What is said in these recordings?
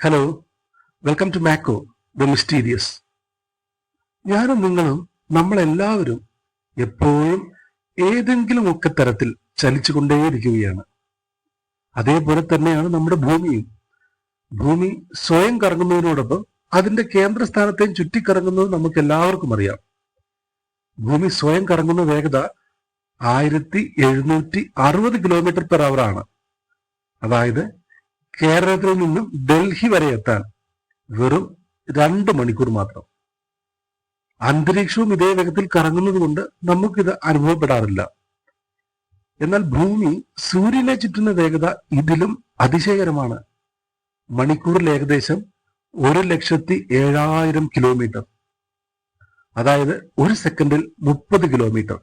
Hello welcome to Macko the mysterious ഞാനും നിങ്ങളും നമ്മളെല്ലാവരും എപ്പോഴും ഏതെങ്കിലും ഒക്കെ തരത്തിൽ ചലിച്ചുകൊണ്ടേയിരിക്കുകയാണ്. അതേപോലെ തന്നെയാണ് നമ്മുടെ ഭൂമിയും. ഭൂമി സ്വയം കറങ്ങുന്നതിനോടൊപ്പം അതിന്റെ കേന്ദ്രസ്ഥാനത്തെയും ചുറ്റിക്കറങ്ങുന്നത് നമുക്ക് എല്ലാവർക്കും അറിയാം. ഭൂമി സ്വയം കറങ്ങുന്ന വേഗത ആയിരത്തി എഴുന്നൂറ്റി അറുപത് കിലോമീറ്റർ പെർ അവർ ആണ്. അതായത് കേരളത്തിൽ നിന്നും ഡൽഹി വരെ എത്താൻ വെറും രണ്ട് മണിക്കൂർ മാത്രം. അന്തരീക്ഷവും ഇതേ വേഗത്തിൽ കറങ്ങുന്നത് കൊണ്ട് നമുക്കിത് അനുഭവപ്പെടാറില്ല. എന്നാൽ ഭൂമി സൂര്യനെ ചുറ്റുന്ന വേഗത ഇതിലും അതിശയകരമാണ്. മണിക്കൂറിൽ ഏകദേശം ഒരു ലക്ഷത്തി ഏഴായിരം കിലോമീറ്റർ. അതായത് ഒരു സെക്കൻഡിൽ മുപ്പത് കിലോമീറ്റർ.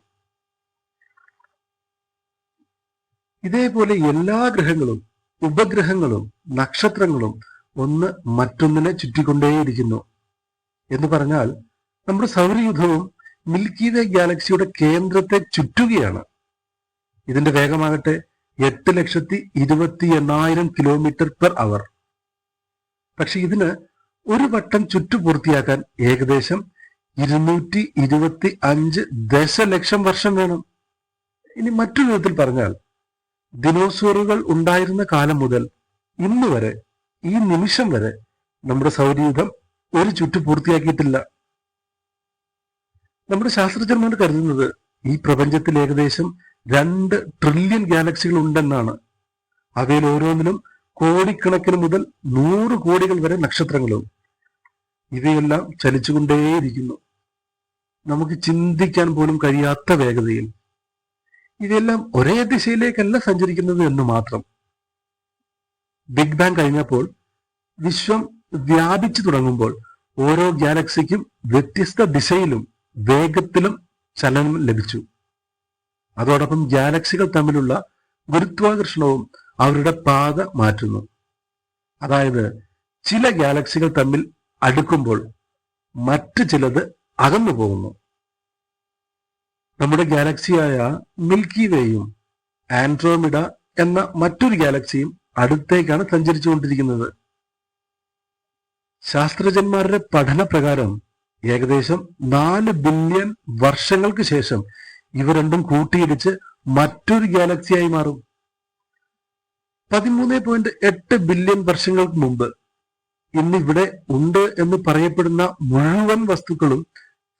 ഇതേപോലെ എല്ലാ ഗ്രഹങ്ങളും ഉപഗ്രഹങ്ങളും നക്ഷത്രങ്ങളും ഒന്ന് മറ്റൊന്നിനെ ചുറ്റിക്കൊണ്ടേയിരിക്കുന്നു. എന്ന് പറഞ്ഞാൽ നമ്മുടെ സൗരയൂഥവും മിൽക്കി വേ ഗാലക്സിയുടെ കേന്ദ്രത്തെ ചുറ്റുകയാണ്. ഇതിന്റെ വേഗമാകട്ടെ എട്ട് ലക്ഷത്തി ഇരുപത്തി എണ്ണായിരം കിലോമീറ്റർ പെർ അവർ. പക്ഷെ ഇതിന് ഒരു വട്ടം ചുറ്റു പൂർത്തിയാക്കാൻ ഏകദേശം ഇരുന്നൂറ്റി ഇരുപത്തി അഞ്ച് ദശലക്ഷം വർഷം വേണം. ഇനി മറ്റൊരു വിധത്തിൽ പറഞ്ഞാൽ ദിനോസോറുകൾ ഉണ്ടായിരുന്ന കാലം മുതൽ ഇന്ന് വരെ ഈ നിമിഷം വരെ നമ്മുടെ സൗരയൂഥം ഒരു ചുറ്റു പൂർത്തിയാക്കിയിട്ടില്ല. നമ്മുടെ ശാസ്ത്രജ്ഞന്മാർ കരുതുന്നത് ഈ പ്രപഞ്ചത്തിൽ ഏകദേശം രണ്ട് ട്രില്യൺ ഗാലക്സികൾ ഉണ്ടെന്നാണ്. അവയിൽ ഓരോന്നിലും കോടിക്കണക്കിന് മുതൽ നൂറ് കോടികൾ വരെ നക്ഷത്രങ്ങളും. ഇവയെല്ലാം ചലിച്ചുകൊണ്ടേയിരിക്കുന്നു. നമുക്ക് ചിന്തിക്കാൻ പോലും കഴിയാത്ത വേഗതയിൽ ഇവയെല്ലാം ഒരേ ദിശയിലേക്കല്ല സഞ്ചരിക്കുന്നത് എന്ന് മാത്രം. ബിഗ് ബാങ് കഴിഞ്ഞപ്പോൾ വിശ്വം വ്യാപിച്ചു തുടങ്ങുമ്പോൾ ഓരോ ഗാലക്സിക്കും വ്യത്യസ്ത ദിശയിലും വേഗത്തിലും ചലനം ലഭിച്ചു. അതോടൊപ്പം ഗാലക്സികൾ തമ്മിലുള്ള ഗുരുത്വാകർഷണവും അവരുടെ പാത മാറ്റുന്നു. അതായത് ചില ഗാലക്സികൾ തമ്മിൽ അടുക്കുമ്പോൾ മറ്റു ചിലത് അകന്നു പോകുന്നു നമ്മുടെ ഗാലക്സിയായ മിൽക്കി വേയും ആൻഡ്രോമിഡ എന്ന മറ്റൊരു ഗാലക്സിയും അടുത്തേക്കാണ് സഞ്ചരിച്ചുകൊണ്ടിരിക്കുന്നത്. ശാസ്ത്രജ്ഞന്മാരുടെ പഠന പ്രകാരം ഏകദേശം നാല് ബില്യൺ വർഷങ്ങൾക്ക് ശേഷം ഇവ രണ്ടും കൂട്ടിയിടിച്ച് മറ്റൊരു ഗാലക്സിയായി മാറും. പതിമൂന്ന് പോയിന്റ് എട്ട് ബില്യൺ വർഷങ്ങൾക്ക് മുമ്പ് ഇന്നിവിടെ ഉണ്ട് എന്ന് പറയപ്പെടുന്ന മുഴുവൻ വസ്തുക്കളും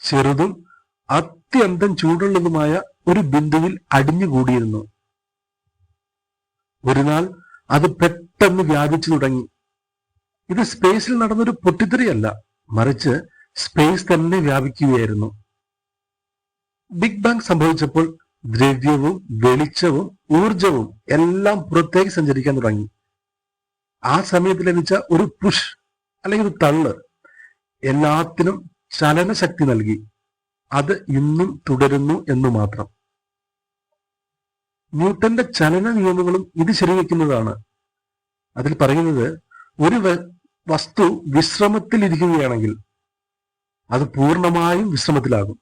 ചെറുതും അത്യന്തം ചൂടുള്ളതുമായ ഒരു ബിന്ദുവിൽ അടിഞ്ഞുകൂടിയിരുന്നു. ഒരു നാൾ അത് പെട്ടെന്ന് വ്യാപിച്ചു തുടങ്ങി. ഇത് സ്പേസിൽ നടന്നൊരു പൊട്ടിത്തെറിയല്ല മറിച്ച് സ്പേസ് തന്നെ വ്യാപിക്കുകയായിരുന്നു. ബിഗ് ബാങ് സംഭവിച്ചപ്പോൾ ദ്രവ്യവും വെളിച്ചവും ഊർജവും എല്ലാം പുറത്തേക്ക് സഞ്ചരിക്കാൻ തുടങ്ങി. ആ സമയത്ത് ലഭിച്ച ഒരു പുഷ് അല്ലെങ്കിൽ ഒരു തള്ള് എല്ലാത്തിനും ചലനശക്തി നൽകി. അത് ഇന്നും തുടരുന്നു എന്ന് മാത്രം. ന്യൂട്ടന്റെ ചലന നിയമങ്ങളും ഇത് ശരിവെക്കുന്നതാണ്. അതിൽ പറയുന്നത് ഒരു വസ്തു വിശ്രമത്തിൽ ഇരിക്കുകയാണെങ്കിൽ അത് പൂർണമായും വിശ്രമത്തിലാകും.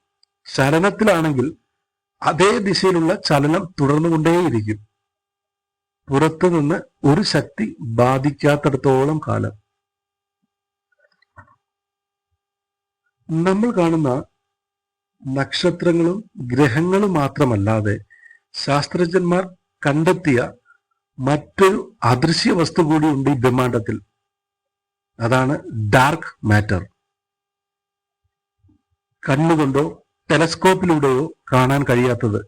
ചലനത്തിലാണെങ്കിൽ അതേ ദിശയിലുള്ള ചലനം തുടർന്നുകൊണ്ടേയിരിക്കും. പുറത്തു നിന്ന് ഒരു ശക്തി ബാധിക്കാത്തടത്തോളം കാലം. നമ്മൾ കാണുന്ന നക്ഷത്രങ്ങളും ഗ്രഹങ്ങളും മാത്രമല്ലാതെ ശാസ്ത്രജ്ഞന്മാർ കണ്ടെത്തിയ മറ്റൊരു അദൃശ്യ വസ്തു കൂടിയുണ്ട് ഈ ബ്രഹ്മാണ്ടത്തിൽ അതാണ് ഡാർക്ക് മാറ്റർ. കണ്ണുകൊണ്ടോ ടെലസ്കോപ്പിലൂടെയോ കാണാൻ കഴിയാത്തത്.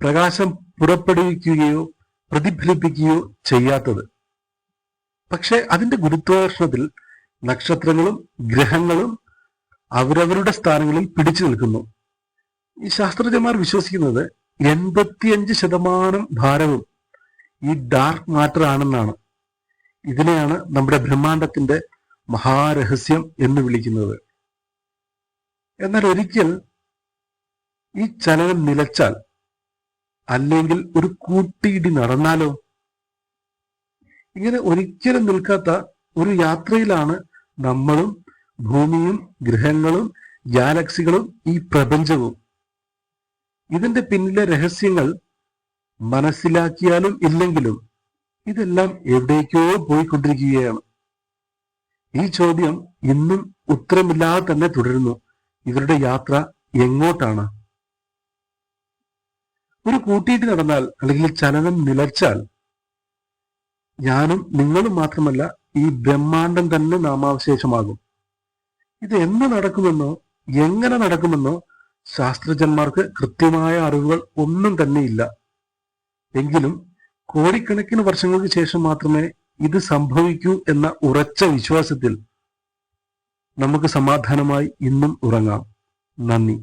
പ്രകാശം പുറപ്പെടുവിക്കുകയോ പ്രതിഫലിപ്പിക്കുകയോ ചെയ്യാത്തത്. പക്ഷെ അതിന്റെ ഗുരുത്വാകർഷണത്തിൽ നക്ഷത്രങ്ങളും ഗ്രഹങ്ങളും അവരവരുടെ സ്ഥാനങ്ങളിൽ പിടിച്ചു നിൽക്കുന്നു. ഈ ശാസ്ത്രജ്ഞന്മാർ വിശ്വസിക്കുന്നത് എൺപത്തിയഞ്ച് ശതമാനം ഭാരവും ഈ ഡാർക്ക് മാറ്റർ ആണെന്നാണ്. ഇതിനെയാണ് നമ്മുടെ ബ്രഹ്മാണ്ടത്തിന്റെ മഹാരഹസ്യം എന്ന് വിളിക്കുന്നത്. എന്നാൽ ഒരിക്കൽ ഈ ചലനം നിലച്ചാൽ അല്ലെങ്കിൽ ഒരു കൂട്ടിയിടി നടന്നാലോ? ഇങ്ങനെ ഒരിക്കലും നിൽക്കാത്ത ഒരു യാത്രയിലാണ് നമ്മളും ഭൂമിയും ഗ്രഹങ്ങളും ഗാലക്സികളും ഈ പ്രപഞ്ചവും. ഇതിന്റെ പിന്നിലെ രഹസ്യങ്ങൾ മനസ്സിലാക്കിയാലും ഇല്ലെങ്കിലും ഇതെല്ലാം എവിടേക്കോ പോയിക്കൊണ്ടിരിക്കുകയാണ്. ഈ ചോദ്യം ഇന്നും ഉത്തരമില്ലാതെ തന്നെ തുടരുന്നു. ഇവരുടെ യാത്ര എങ്ങോട്ടാണ്? ഒരു കൂട്ടിയിട്ട് നടന്നാൽ അല്ലെങ്കിൽ ചലനം നിലച്ചാൽ ഞാനും നിങ്ങളും മാത്രമല്ല ഈ ബ്രഹ്മാണ്ടം തന്നെ നാമാവശേഷമാകും. ഇത് എന്ന് നടക്കുമെന്നോ എങ്ങനെ നടക്കുമെന്നോ ശാസ്ത്രജ്ഞന്മാർക്ക് കൃത്യമായ അറിവുകൾ ഒന്നും തന്നെയില്ല എങ്കിലും കോടിക്കണക്കിന് വർഷങ്ങൾക്ക് ശേഷം മാത്രമേ ഇത് സംഭവിക്കൂ എന്ന ഉറച്ച വിശ്വാസത്തിൽ നമുക്ക് സമാധാനമായി ഇന്നും ഉറങ്ങാം. നന്ദി.